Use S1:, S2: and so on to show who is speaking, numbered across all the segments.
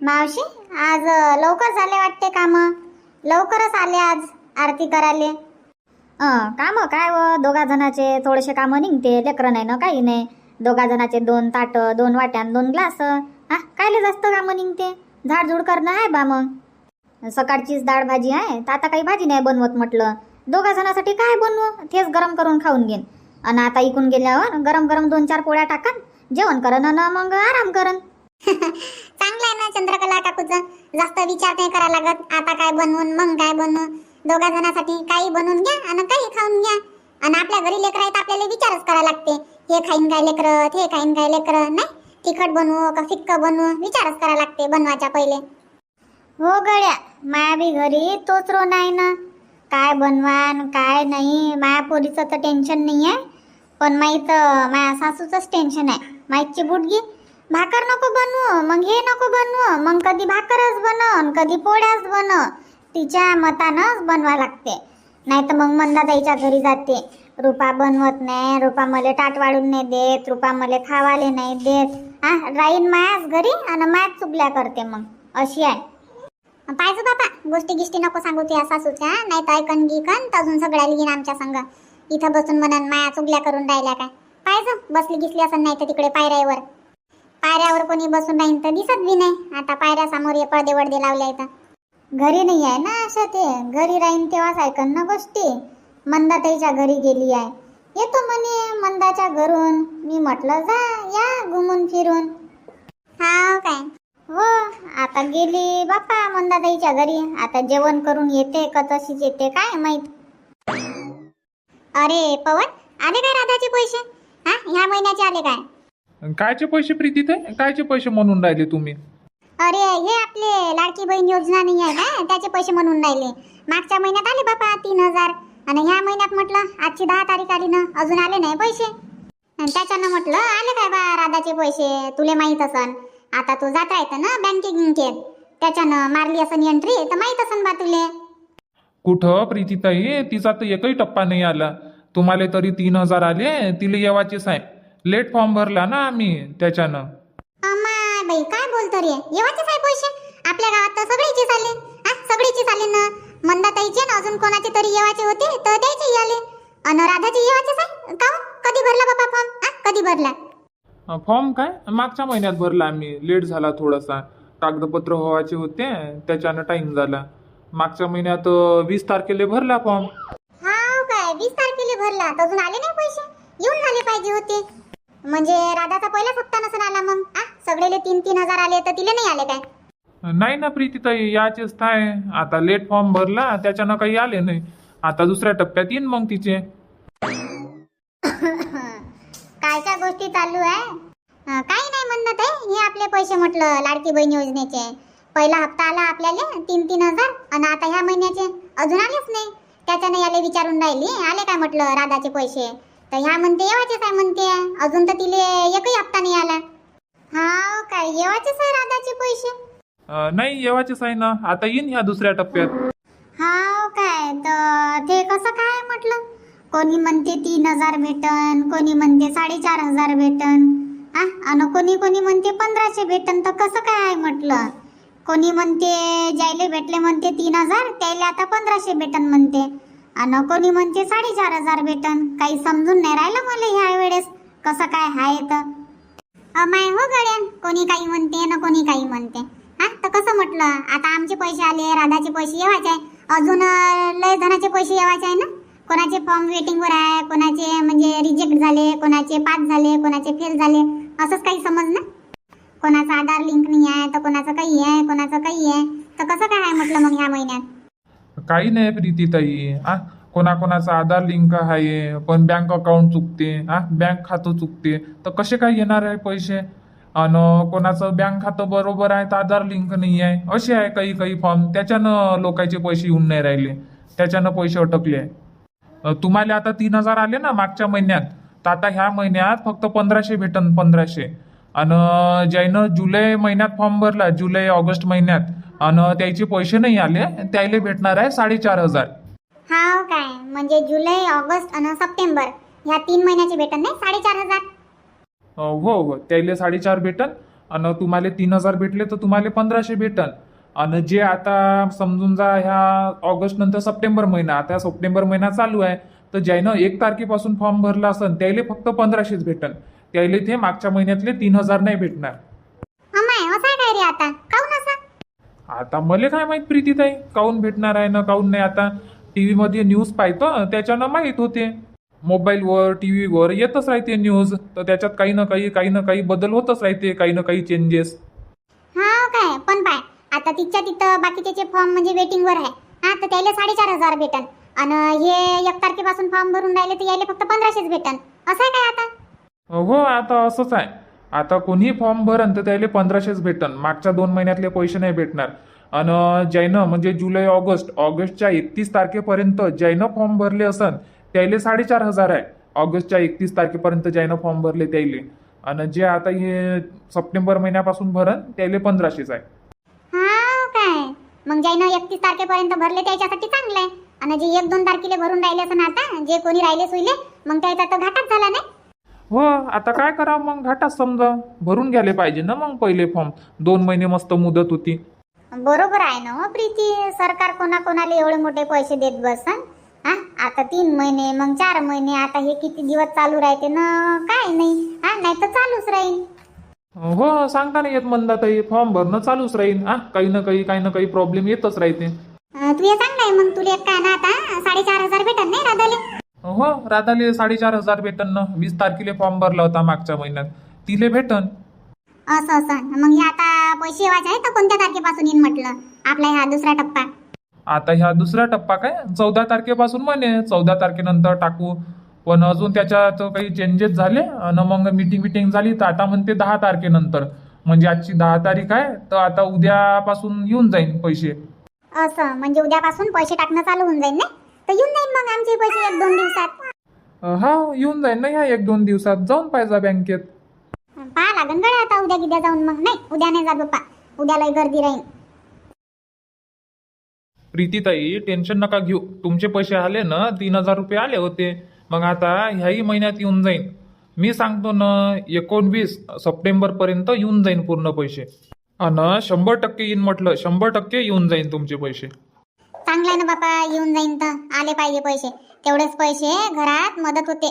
S1: मावशी आज लवकर झाले वाटते काम? लवकरच आले आज आरती करायले. काम काय व? दोघा जणाचे थोडेसे कामं निघते लेकरं नाही ना काही नाही. दोघा जणाचे दोन ताट दोन वाट्यान दोन ग्लास. हा कायले जास्त कामं निघते? झाडझूड करणं आहे बा मग. सकाळचीच डाळ भाजी आहे तर आता काही भाजी नाही बनवत म्हटलं. दोघा जणांसाठी काय बनवू? तेच गरम करून खाऊन घेईन आणि आता इकून गेल्यावर गरम गरम दोन चार पोळ्या टाकन जेवण करन आणि मग आराम करन
S2: चांगलं आहे ना चंद्रकला काकूचं. जास्त विचार नाही करा लागत. आता काय बनवून मग काय बनवून दोघा जणांसाठी काही बनवून घ्या आणि काही खाऊन घ्या. आणि आपल्या घरी लेकर आहेत आपल्याला विचारच करा लागते. हे खाईन काय लेकर हे खाईन काय लेकर? नाही? तिखट बनवू का फिक्क बनवू? विचारच करा लागते बनवायच्या पहिले.
S1: हो गड्या माया बी घरी तोच रो आहे ना. काय बनवान काय नाही माया पोरीचं तर टेन्शन नाही आहे पण माहीत माया सासूचंच टेन्शन आहे. माहीतची बुटगी भाकर नको बनवू मग हे नको बनवू मग कधी भाकरच बनव कधी पोळ्याच बनव. तिच्या मतानंच बनवा लागते. नाही तर मग मंदाताईच्या घरी जाते. रुपा बनवत नाही रुपा मला ताट वाढून नाही देत रुपा मला खावाले नाही देत. हा राहीन मायाच घरी आणि मायाच चुगल्या करते मग. अशी आहे.
S2: पाहिजे बाबा गोष्टी गिष्टी नको सांगू तुझ्या सासूच्या नाही तर ऐकन गिकन तर अजून सगळ्या लिहीन आमच्या संग. इथं बसून म्हणन माया चुगल्या करून राहिल्या काय. पाहिजे बसली गिसली असं नाही तर तिकडे पायऱ्यावर. पायऱ्यावर कोणी बसून राहीन तर दिसत बी नाही. आता पायऱ्या समोर हे पडदे वडदे लावले आहेत.
S1: घरी नाही आहे ना अशा ते. घरी राहीन तेव्हाच ऐकन ना गोष्टी. मंदाताईच्या घरी गेली आहे. येतो म्हणे मंदाच्या घरून. मी म्हटलं जा या घुमून फिरून.
S2: हा काय?
S1: हो आता गेली बापा मंदाताईच्या घरी. आता जेवण करून येते का तशीच येते काय माहीत.
S2: अरे पवन आले काय राधाचे पैसे? हा ह्या महिन्याचे आले काय?
S3: कायचे पैसे प्रीती ते कायचे पैसे म्हणून राहिले तुम्ही?
S2: अरे हे आपले लाडकी बहीण योजना नाही आहे का त्याचे पैसे म्हणून राहिले. मागच्या महिन्यात आले बापा तीन हजार. आणि ह्या महिन्यात म्हटलं आजची दहा तारीख आली ना अजून आले नाही पैसे. आणि त्याच्यानं म्हटलं आले काय बा राधाचे पैसे तुले माहीत असन. आता तू जात राहतं ना बँकेत त्याच्यानं मारली असन एंट्री तर माहीत असन बा तुले.
S3: कुठं प्रीतीताई तिचा तर एकही टप्पा नाही आला. तुम्हाला तरी तीन हजार आले तिला येवाचेच आहे. लेट फॉर्म भरला ना आम्ही त्याच्यानं.
S2: अम्मा बाई काय बोलतो रे? येवाचेच आहे पैसे? आपल्या गावात तर सगळीचेच आले हा सगळीचेच आले ना? मंदाताईचे ना अजून कोणाचे तरी येवाचे होते तर त्याचे आले अन राधाचे येवाचेच आहे का? कधी भरला बाबा फॉर्म हा कधी भरला?
S3: फॉर्म काय? मागच्या महिन्यात भरला आम्ही. लेट झाला थोडासा. कागदपत्र व्हायचे होते त्याच्यानं टाइम झाला. मागच्या महिन्यात वीस तारखेला भरला फॉर्म
S2: हा काय? वीस तारखेला भरला. अजून आले नाही पैसे? येऊन झाले पाहिजे होते. म्हणजे राधाचा पहिलाच हप्ता नसून आला मग? आ सगळेले तीन तीन हजार आले तर तिले नाही आले काय?
S3: नाही ना प्रीतीताई याचेच काय आता लेट फॉर्म भरला त्याच्यानं काही आले नाही. आता दुसऱ्या टप्प्यात येईन मग तिचे.
S2: कायच्या गोष्टी चालू आहे. अं, काही नाही म्हणत आहे हे आपले पैसे म्हटलं लाडकी बहीण योजनेचे. पहिला हप्ता आला आपल्याला तीन तीन हजार. आणि आता ह्या महिन्याचे अजून आलेच नाही. त्याच्यानं याले विचारून राहिली. आले काय म्हटलं राधाचे पैसे? तर ह्या म्हणते येवाचेच आहे म्हणते. अजून तर तिले एकही हप्ता नाही आला.
S1: हा काय येवाचेच आहे राधाचे पैसे?
S3: अं, नाही येवाचेच आहे ना. आता येईन ह्या दुसऱ्या टप्प्यात.
S1: हा काय तर ते कसं काय म्हटलं? कोणी म्हणते तीन हजार भेटन कोणी म्हणते साडेचार हजार भेटन. हा आणि कोणी कोणी म्हणते पंधराशे भेटन तर कसं काय आहे म्हटलं? कोणी म्हणते ज्यायले भेटले म्हणते तीन हजार त्याला आता पंधराशे भेटन म्हणते. आणि कोणी म्हणते साडेचार हजार भेटन. काही समजून नाही राहिलं मला ह्या वेळेस. कसं काय आहे तर
S2: अमाय हो गड्या कोणी काही म्हणते ना कोणी काही म्हणते. हा तर कसं म्हटलं? आता आमचे पैसे आले राधाचे पैसे येवायचे. आहे अजून लय जणांचे पैसे येवायचे आहे ना? कोणाचे फॉर्म वेटिंगवर आहे कोणाचे म्हणजे रिजेक्ट झाले कोणाचे पास झाले कोणाचे फेल झाले. असंच काही समज ना? कोणाचा आधार लिंक नाही आहे तर कोणाचं काही आहे कोणाचं काही आहे. तर कसं काय आहे म्हटलं मग ह्या महिन्यात?
S3: काही नाही प्रीतीताई आ कोणाकोणाचा आधार लिंक आहे पण बँक अकाउंट चुकते. आ बँक खातं चुकते. तर कसे काय येणार आहे पैसे? आणि कोणाचं बँक खातं बरोबर आहे तर आधार लिंक नाही आहे. असे आहे काही काही फॉर्म त्याच्यानं लोकांचे पैसे येऊन नाही राहिले. त्याच्यानं पैसे अटकले आहे. तुम्हाला आता तीन हजार आले ना मागच्या महिन्यात? तर आता ह्या महिन्यात फक्त पंधराशे भेटन पंधराशे. आणि ज्यानं जुलै महिन्यात फॉर्म भरला जुलै ऑगस्ट महिन्यात आणि त्याचे पैसे नाही आले त्याला भेटणार आहे साडेचार हजार.
S2: हा काय? म्हणजे जुलै ऑगस्ट आणि सप्टेंबर ह्या तीन महिन्याचे भेटन नाही? साडेचार हजार.
S3: अ, हो हो. त्याला साडेचार भेटन आणि तुम्हाला तीन हजार भेटले तर तुम्हाला पंधराशे भेटन. आणि जे आता समजून जा ह्या ऑगस्ट नंतर सप्टेंबर महिना आता सप्टेंबर महिना चालू आहे तर ज्यानं एक तारखेपासून फॉर्म भरला असन त्याला फक्त पंधराशेच भेटन. त्याला ते मागच्या महिन्यातले तीन हजार नाही भेटणार.
S2: अमाय असं आहे काय रे आता? काऊन
S3: आता मला काय माहीत प्रीतीताई? काऊन भेटणार आहे ना काऊन नाही? आता टी व्हीमध्ये न्यूज पाहतो त्याच्यानं माहीत होते. मोबाईलवर टी व्हीवर येतच राहते न्यूज तर त्याच्यात काही ना काही काही ना काही बदल होतच राहते काही ना काही चेंजेस
S2: हा काय? पण पाय आता तिच्या तिथं बाकीचे फॉर्म म्हणजे वेटिंगवर आहे हा तर त्याला साडेचार हजार भेटन. आणि हे एक तारखेपासून फॉर्म भरून राहिले तर यायला फक्त पंधराशेच भेटन. असं आहे काय आता?
S3: हो आता असंच आहे. आता कोणी फॉर्म भरन तर त्याला पंधराशेच भेटन. मागच्या दोन महिन्यातले पैसे नाही भेटणार. आणि ज्यानं म्हणजे जुलै ऑगस्ट ऑगस्टच्या एकतीस तारखेपर्यंत ज्यानं फॉर्म भरले असन त्याले साडेचार हजार आहे. ऑगस्टच्या एकतीस तारखेपर्यंत ज्यानं फॉर्म भरले त्याले आणि जे आता हे सप्टेंबर महिन्यापासून भरन त्याले पंधराशेच आहे.
S2: हा काय? मग ज्यानं एकतीस तारखेपर्यंत भरले त्याच्यासाठी चांगलं आहे. आणि जे एक दोन तारखेला भरून राहिले असं आता जे कोणी राहिले सुईले मग त्याचा तर घाटाच झाला नाही.
S3: हो आता काय करावं मग? घाटाच समजा. भरून घ्यायला पाहिजे ना मग पहिले फॉर्म दोन महिने मस्त मुदत होती.
S2: बरोबर आहे ना हो प्रीती. सरकार कोणा कोणाला एवढे मोठे पैसे देत बसन? हा? आता तीन महिने मग चार महिने. आता हे किती दिवस चालू राहते ना? काय नाही. हा नाही तर चालूच राहील.
S3: हो सांगता नाही येत मंदाताई फॉर्म भरणं चालूच राहील. हा काही ना काही काही ना काही प्रॉब्लेम येतच राहते.
S2: तू हे चांगलं आहे मग. तुला एक काय ना आता साडेचार हजार भेटत नाही राधाले?
S3: हो राधाले साडेचार हजार भेटन ना. वीस तारखेला फॉर्म भरला होता मागच्या महिन्यात. तिले भेटन.
S2: असं असं. मग हे आता पैसे आहे तर कोणत्या तारखेपासून येईन म्हटलं? आपला हा दुसरा टप्पा.
S3: आता ह्या दुसरा टप्पा काय? चौदा तारखेपासून म्हणे. चौदा तारखेनंतर टाकू. पण अजून त्याच्यात काही चेंजेस झाले. आणि मग मीटिंग मिटिंग झाली तर आता म्हणते दहा तारखेनंतर. म्हणजे आजची दहा तारीख आहे तर आता उद्यापासून येऊन जाईन पैसे.
S2: असं. म्हणजे उद्यापासून पैसे टाकणं चालू होऊन जाईल नाही तर येऊन जाईल मग आमचे पैसे एक दोन दिवसात.
S3: अं, हा येऊन जाईन ना ह्या एक दोन दिवसात. जाऊन पाहिजे बँकेत.
S2: पहा लागन गड्या आता उद्या गिद्या जाऊन मग. नाही उद्या नाही जात बाप्पा. उद्या लय गर्दी राहील
S3: प्रीतीताई टेन्शन नका घेऊ. तुमचे पैसे आले ना तीन हजार रुपये आले होते. मग आता ह्याही महिन्यात येऊन जाईन. मी सांगतो ना एकोणवीस सप्टेंबर पर्यंत येऊन जाईन पूर्ण पैसे. आणि शंभर टक्के येईन म्हटलं शंभर टक्के येऊन जाईन तुमचे पैसे.
S2: चांगलं आहे ना बापा येऊन जाईन तर. आले पाहिजे पैसे. तेवढेच पैसे घरात मदत होते.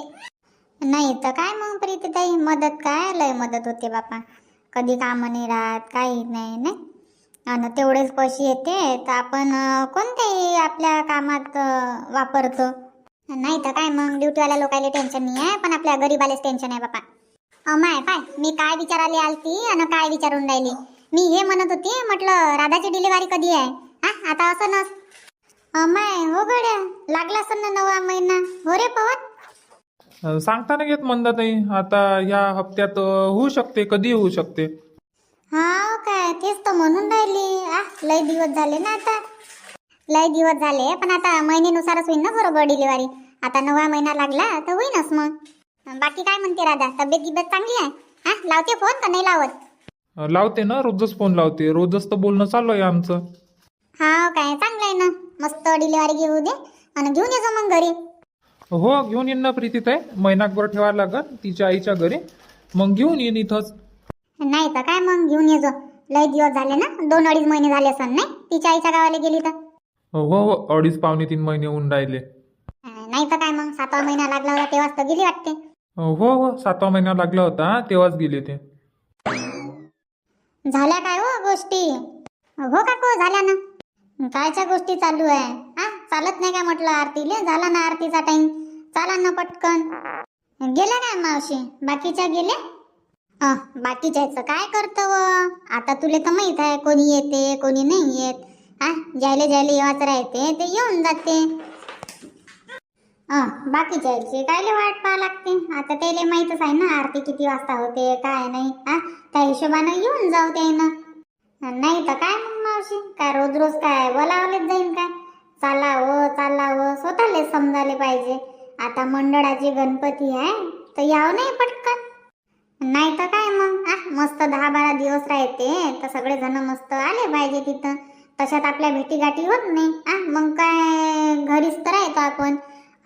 S2: नाही तर काय मग प्रीतीताई? मदत काय? लय मदत होते बापा. कधी कामं नाही राहत काही नाही नाही. आणि तेवढेच पैसे येते तर आपण कोणत्याही आपल्या कामात वापरतो. नाही तर काय मग? ड्युटीवाल्या लोकायला टेन्शन नाही आहे पण आपल्या गरीबालाच टेन्शन आहे बापा. माय पाय मी काय विचारायला आलती आणि काय विचारून राहिली? मी हे म्हणत होती म्हटलं राधाची डिलिव्हरी कधी आहे? हा आता असं नस अमाय हो गड्या. लागला ना नवा महिना. हो रे पवन.
S3: सांगता नाही येत मंदाताई आता ह्या हप्त्यात अं, होऊ शकते कधी होऊ शकते?
S2: हा काय. तेच तर म्हणून राहिली. आ लय दिवस झाले ना आता. लय दिवस झाले पण आता महिन्यानुसारच होईल ना बरोबर डिलिव्हरी. आता नवा महिना लागला तर होईनच मग. बाकी काय म्हणते राधा? तब्येत गिब्येत चांगली आहे? हा लावते फोन का नाही लावत?
S3: अं, लावते ना रोजच फोन लावते. रोजच तर बोलणं चालू आहे आमचं.
S2: हा काय. चांगलं आहे ना. मस्त डिलिव्हरी घेऊ दे आणि घेऊन येतो मग घरी.
S3: हो घेऊन येईन ना प्रीतीताई. महिनाभर ठेवायला लागत तिच्या आईच्या घरी. मग घेऊन येईन इथंच.
S2: नाही तर काय मग घेऊन येजो लय दिवस झाले ना दोन अडीच महिने झाले असं नाही? तिच्या आईच्या गावाला गेली तर?
S3: हो हो अडीच पावणे तीन महिने होऊन राहिले.
S2: अं, नाही तर काय मग सातवा महिना लागला होता तेव्हाच तर गेली वाटते.
S3: हो हो सातवा महिना लागला होता तेव्हाच गेले ते
S2: झाल्या काय हो गोष्टी? हो काकू झाल्या ना. कायच्या गोष्टी चालू आहे? हा? चालत नाही काय म्हटलं आरतीले झाला ना आरतीचा टाइम चाला ना पटकन. गेल्या काय मावशी? बाकीच्या गेल्या बाकीच्या बाकीच्याचं काय करतं व आता तुले तर माहीत आहे कोणी येते कोणी नाही येत. हा? ज्याले ज्याले येवाच राहते ते येऊन जाते. बाकीच्या बाकीच्याची कायले वाट पाहा लागते? आता त्याला माहीतच आहे ना आरती किती वाजता होते काय नाही. हा? त्या हिशोबानं येऊन जाऊ त्यानं. नाही तर काय मग मावशी? काय रोज रोज काय बोलावलेच जाईन काय? चाला हो चाला हो स्वतःले समजायला पाहिजे. आता मंडळाची गणपती आहे तर यावं नाही पटकन. नाही तर काय मग? आ मस्त दहा बारा दिवस राहते तर सगळे जण मस्त आले पाहिजे तिथं. तशात आपल्या भेटीगाठी होत नाही. आ मग काय घरीच तर राहतो आपण.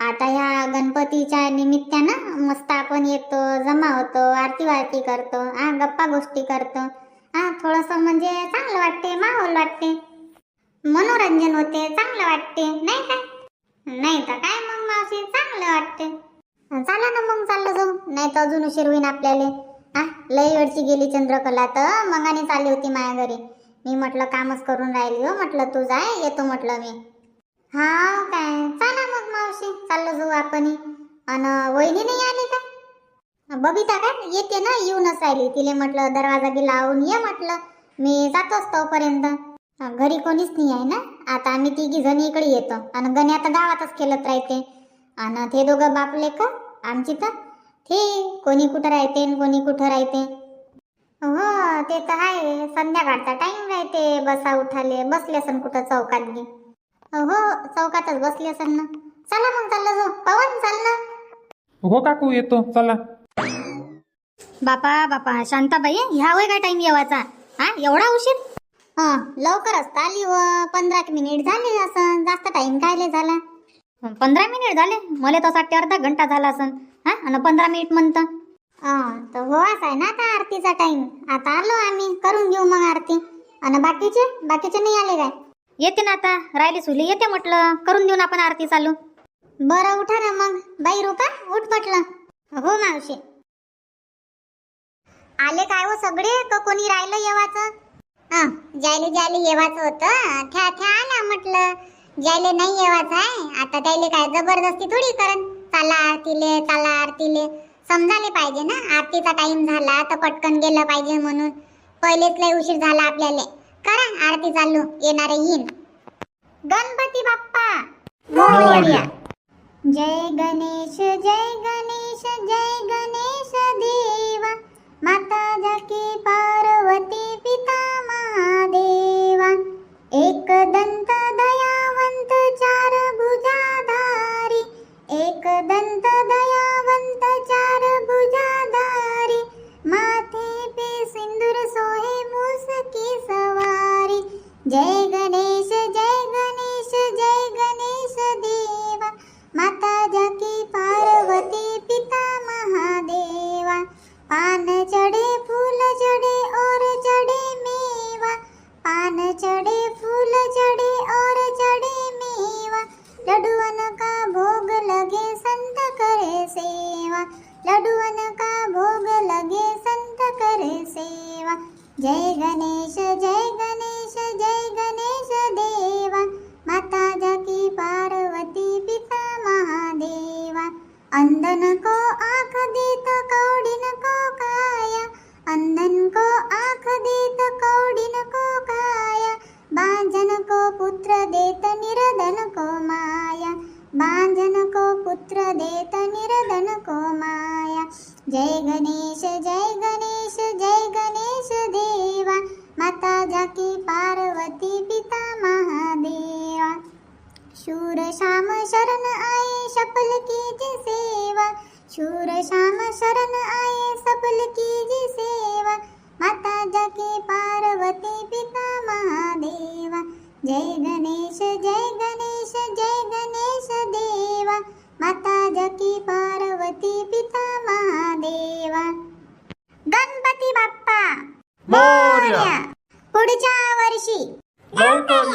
S2: आता ह्या गणपतीच्या निमित्तानं मस्त आपण येतो जमा होतो आरती वारती करतो आ गप्पा गोष्टी करतो. हा थोडंसं म्हणजे चांगलं वाटते माहोल वाटते. मनोरंजन होते चांगलं वाटते नाही काय नाही तर काय मग मावशी चांगलं वाटते. चाला ना मग चाललं जाऊ. नाही तर अजून उशीर होईन आपल्याला. हा लई वेळची गेली चंद्रकला तर. मगाने चालली होती माया घरी. मी म्हटलं कामच करून राहिली हो. म्हटलं तू जाय येतो म्हटलं मी. हा काय? चला मग मावशी चाललं जाऊ आपण अन वहिनी नाही आली का? बबिता काय? येते ना येऊनच राहिली. तिले म्हटलं दरवाजा गी लावून ये म्हटलं. मी जातोच तोपर्यंत. घरी कोणीच नाही आहे ना? आता आम्ही तिघी जणी इकडे येतो. आणि गणी आता गावातच खेळत राहते. आणि ते दोघं बापले का आमची तर. ते कोणी कुठं राहते आणि कोणी कुठं राहते. हो ते तर आहे. संध्याकाळचा टाइम राहते. बसा उठाले. बसले असन कुठं चौकात गे हो चौकातच बसले असन ना. चला मग चाललं जाऊ. पवन चाल ना
S3: हो काकू येतो. चला.
S2: बापा बापा शांताबाई ह्या वय काय टाइम येवाचा? हा एवढा उशीर? हा लवकरच तर आली व पंधरा मिनिट झाले असं जास्त टाइम कायले झाला? पंधरा मिनिट झाले. मला तसं वाटते अर्धा घंटा झाला असन. हा आणि पंधरा मिनिट म्हणतं. हा तर हो असं आहे ना आता आरतीचा टाइम आता आलो आम्ही. करून घेऊ मग आरती. आणि बाकीचे? बाकीचे नाही आले काय? येते ना आता. राहिली सुली. येते म्हटलं. करून देऊ ना आपण आरती चालू. बरं उठा ना मग. बाई रुपा उठ म्हटलं. हो मावशी. आले काय हो सगळे? का कोणी राहिलं येवाचं? हा ज्याले ज्याले येवाचं होतं त्या त्या आल्या म्हटलं. ज्याले नाही येवाचं आहे आता त्याले काय जबरदस्ती थोडी करन चाला आरतीले चाला आरतीले. समजायला पाहिजे ना आरतीचा टाइम झाला तर पटकन गेलं पाहिजे म्हणून. पहिलेच लय उशीर झाला आपल्याला. करा आरती चालू येणारे येईन. गणपती बाप्पा! मोरया. जय गणेश जय गणेश जय एक दंत दयावंत चार भुजाधारी एक दंत दयावंत चार भुजाधारी माथे पे सिंदूर सोहे मूस की सवारी. जय गणेश mata.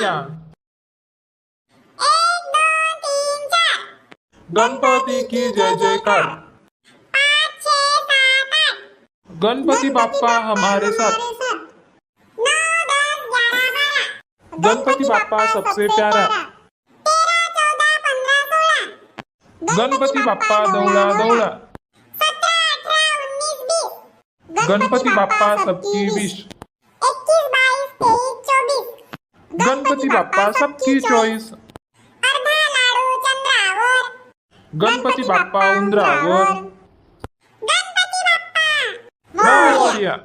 S3: लवकर या
S2: एक दोन तीन चार।
S3: गणपती की जय जयकार
S2: पाच छः सात आठ।
S3: गणपती बाप्पा हमारे साथ।
S2: नौ दस ग्यारह बारह।
S3: गणपति बाप्पा सबसे प्यारा।
S2: तेरह चौदह पंद्रह सोलह।
S3: गणपती बाप्पा दौड़ा दौड़ा
S2: सत्रह अठारह उन्नीस बीस।
S3: गणपती बाप्पा सबकी विश। गणपती बाप्पा सबकी चॉईस गणपती बाप्पा उंदरावर
S2: गणपती बाप्पा.
S3: मोरया